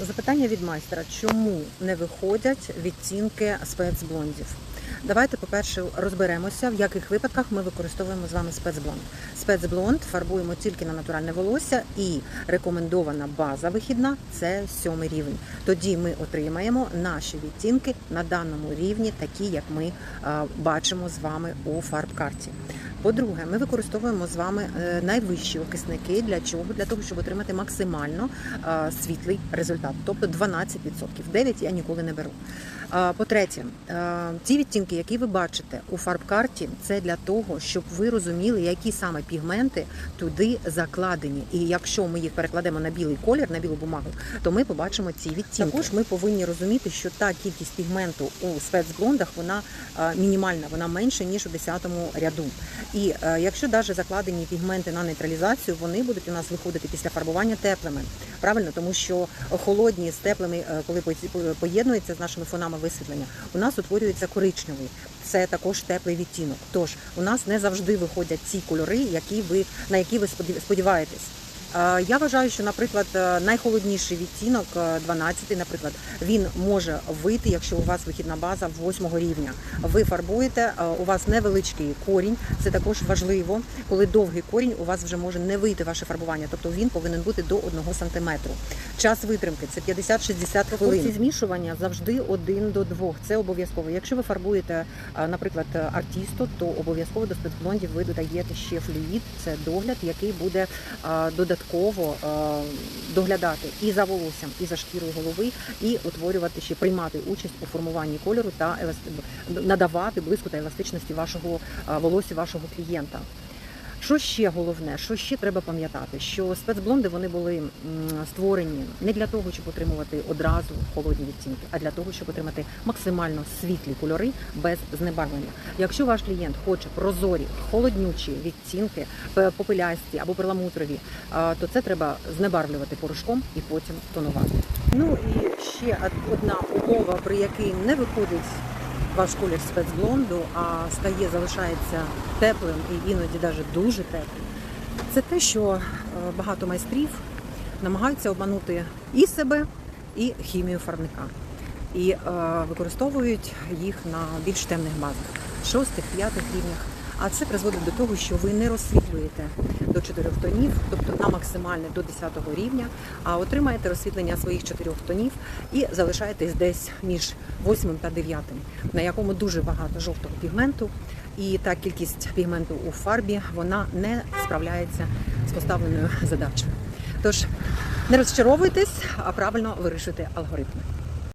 Запитання від майстра: чому не виходять відтінки спецблондів? Давайте, по-перше, розберемося, в яких випадках ми використовуємо з вами спецблонд. Спецблонд фарбуємо тільки на натуральне волосся, і рекомендована база вихідна це сьомий рівень. Тоді ми отримаємо наші відтінки на даному рівні, такі як ми бачимо з вами у фарб-карті. По-друге, ми використовуємо з вами е, найвищі окисники. Для чого? Для того, щоб отримати максимально світлий результат, тобто 12%. 9 я ніколи не беру. По-третє, ті відтінки, які ви бачите у фарб-карті, це для того, щоб ви розуміли, які саме пігменти туди закладені. І якщо ми їх перекладемо на білий колір, на білу бумагу, то ми побачимо ці відтінки. Також ми повинні розуміти, що та кількість пігменту у спецблондах вона мінімальна, вона менше ніж у 10-му ряду. І е, якщо навіть закладені пігменти на нейтралізацію, вони будуть у нас виходити після фарбування теплими. Правильно, тому що холодні з теплими, е, коли по- поєднуються з нашими фонами висвітлення, у нас утворюється коричневий. Це також теплий відтінок. Тож у нас не завжди виходять ці кольори, які ви на які ви сподіваєтесь. Е, Я вважаю, що, наприклад, е, найхолодніший відтінок, е, 12, наприклад, він може вийти, якщо у вас вихідна база 8 рівня. Ви фарбуєте, е, у вас невеличкий корінь. Це також важливо. Коли довгий корінь, у вас вже може не вийти ваше фарбування, тобто він повинен бути до 1 сантиметру. Час витримки це 50-60 хвилин. Ці змішування завжди один до двох. Це обов'язково. Якщо ви фарбуєте, е, наприклад, артісто, то обов'язково до спецблондів ви додаєте ще флюїд. Це догляд, який буде е, додатково е, доглядати і за волоссям, і за шкірою голови, і утворювати ще приймати участь у формуванні кольору та надавати блиску та еластичності вашого е, волосся, вашого клієнта. Що ще головне, що ще треба пам'ятати, що спецблонди вони були створені не для того, щоб отримувати одразу холодні відтінки, а для того, щоб отримати максимально світлі кольори без знебарвлення. Якщо ваш клієнт хоче прозорі, холоднючі відтінки, п- попелясті або перламутрові, то це треба знебарвлювати порошком і потім тонувати. Ну і ще одна умова, при якій не виходить ваш колір спецблонду, а стає, залишається теплим і іноді навіть дуже теплим. Це те, що е, багато майстрів намагаються обманути і себе, і хімію фарбника. І е, використовують їх на більш темних базах, шостих, п'ятих рівнях. А це призводить до того, що ви не розсвітлюєте до чотирьох тонів, тобто на максимальне до 10 рівня, а отримаєте розсвітлення своїх чотирьох тонів і залишаєтесь десь між 8 та 9, на якому дуже багато жовтого пігменту. І та кількість пігменту у фарбі вона не справляється з поставленою задачею. Тож не розчаровуйтесь, а правильно вирішуйте алгоритми.